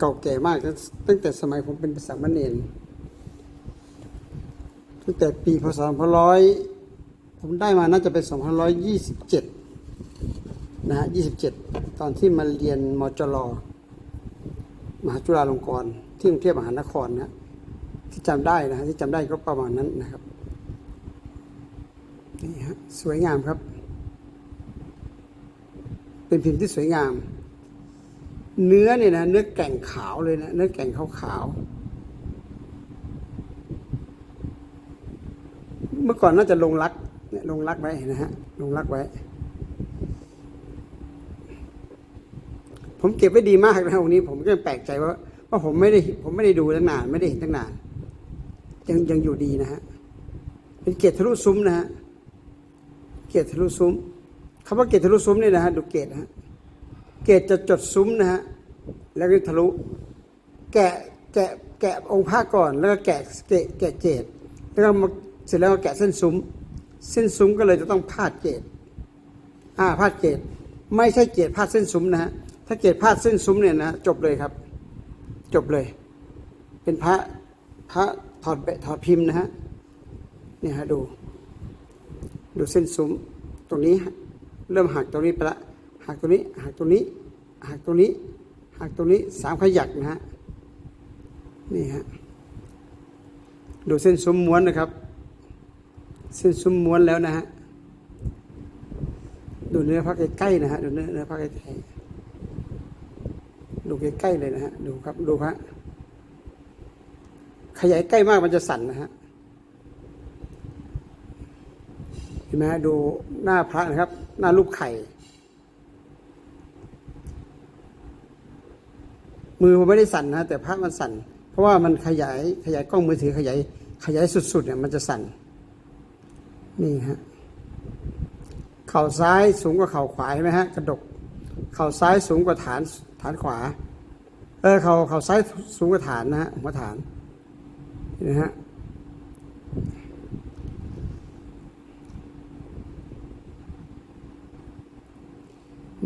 เก่าแก่มาก ตั้งแต่สมัยผมเป็นสามเณรตั้งแต่ปีพศ2500 ผมได้มาน่าจะเป็น 2527 นะฮะ 27 ตอนที่มาเรียนมจรมหาจุฬาลงกรณ์ที่กรุงเทพมหานครนะที่จำได้นะฮะที่จำได้ก็ประมาณนั้นนะครับนี่ฮะสวยงามครับ เป็นพิมพ์ที่สวยงาม เนื้อเนี่ยนะเนื้อแก่งขาวเลยนะเนื้อแก่งขาวขาวเมื่อก่อนน่าจะลงรักเนี่ยลงรักไว้นะฮะลงรักไว้ ผมเก็บไว้ดีมากนะวันนี้ ผมก็แปลกใจว่าว่าผมไม่ได้ผมไม่ได้ดูตั้งนาน ไม่ได้เห็นตั้งนาน ยังยังอยู่ดีนะฮะเป็นเกตทะลุซุ้มนะฮะเกตทะลุซุ้มคำว่าเกตทะลุซุ้มเนี่ยนะฮะดูเกตนะฮะ เกตจะจดซุ้มนะฮะแล้วก็ทะลุ แกะแกะแกะองค์พระก่อนแล้วก็แกะแกะแกะเกตแล้วก็มาเสร็จแล้วก็แกะเส้นซุ้ม เส้นซุ้มก็เลยจะต้องพาดเกตอ่าพาดเกตไม่ใช่เกตพาดเส้นซุ้มนะฮะถ้าเกตพาดเส้นซุ้มเนี่ยนะจบเลยครับ จบเลย เป็นพระพระถอดแบบถอดพิมพ์นะฮะนี่ฮะดู ดูเส้นซุ้มตรงนี้ เริ่มหักตรงนี้ไปละ หักตรงนี้หักตรงนี้หักตรงนี้หักตรงนี้สามขยักนะฮะนี่ฮะดูเส้นซุ้มม้วนนะครับ เส้นซุ้มม้วนแล้วนะฮะดูเนื้อพระใกล้ๆนะฮะดูเนื้อเนื้อพระใกล้ๆดูใกล้ๆเลยนะฮะดูครับดูพระขยายใกล้มากมันจะสั่นนะฮะเห็นไหมฮะดูหน้าพระนะครับ หน้ารูปไข่ มือมันไม่ได้สั่นนะแต่พระมันสั่น เพราะว่ามันขยายขยายกล้องมือถือขยายขยายสุดๆเนี่ยมันจะสั่น นี่ฮะเข่าซ้ายสูงกว่าเข่าขวาเห็นไหมฮะกระดก เข่าซ้ายสูงกว่าฐานฐานขวา เออเข่าเข่าซ้ายสูงกว่าฐานนะฮะหัวฐานนไหมฮะ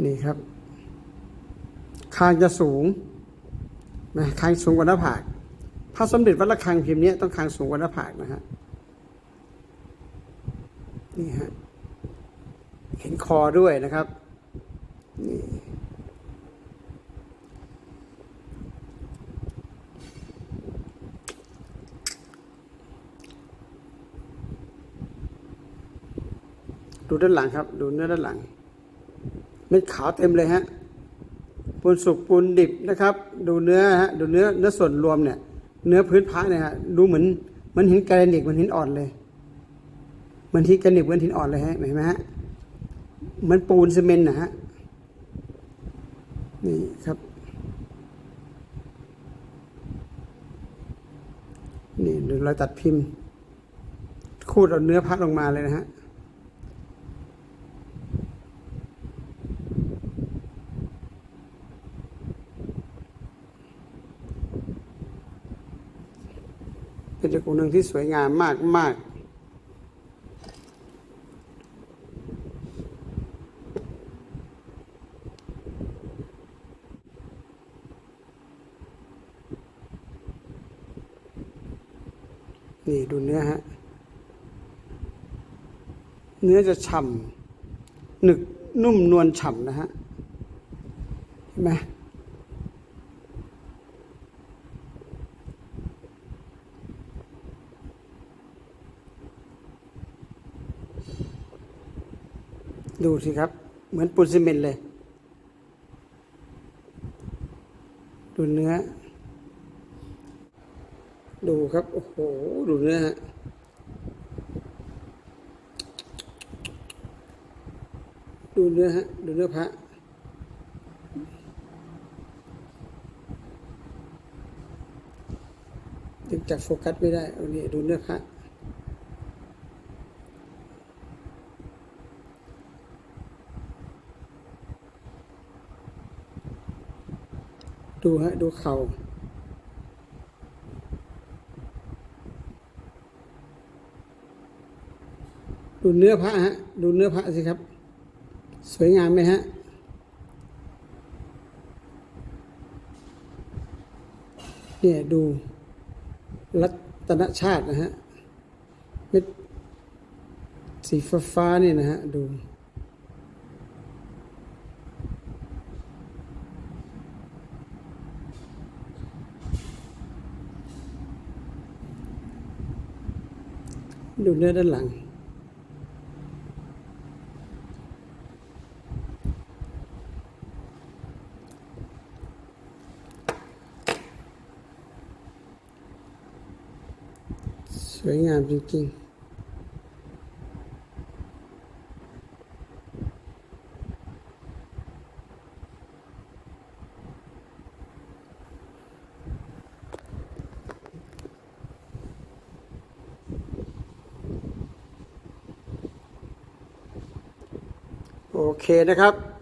นี่ครับคางจะสูง นะคางสูงกว่าหน้าผากพระสมเด็จวัดระฆังพิมพ์เนี้ยต้องคางสูงกว่าหน้าผากนะฮะนี่ฮะเห็นคอด้วยนะครับนี่ดูด้านหลังครับ ดูเนื้อด้านหลังเม็ดขาวเต็มเลยฮะ ปูนสุกปูนดิบนะครับ ดูเนื้อฮะดูเนื้อเนื้อส่วนรวมเนี่ย เนื้อพื้นพระเนี่ยฮะดูเหมือนเหมันหินแกรนิตเหมันหินอ่อนเลยเหมันหินแกรนิตเหมือนหินอ่อนเลยฮะเห็นไหมฮะเหมันปูนซีเมนต์นะฮะนี่ครับนี่ดูรอยตัดพิมพ์ คูดเอาเนื้อพระลงมาเลยนะฮะ เป็นตระกูลหนึ่งที่สวยงามมากมากนี่ดูเนื้อฮะ เนื้อจะฉ่ำหนึกนุ่มนวลฉ่ำนะฮะ เห็นไหม ดูสิครับ เหมือนปูนซีเมนต์เลย ดูเนื้อ ดูครับ โอ้โห ดูเนื้อฮะดูเนื้อฮะ ดูเนื้อพระยังจับโฟกัสไม่ได้เอานี่ดูเนื้อพระ ดูฮะ ดูเขา่าดูเนื้อพระฮะ ดูเนื้อพระสิครับ สวยงามไหมฮะ เนี่ยดูรัตนชาตินะฮะเม็ดสีฟ้าๆเนี่ยนะฮะ ดู ดูเนื้อด้านหลัง สวยงามจริงๆ เคนะครับ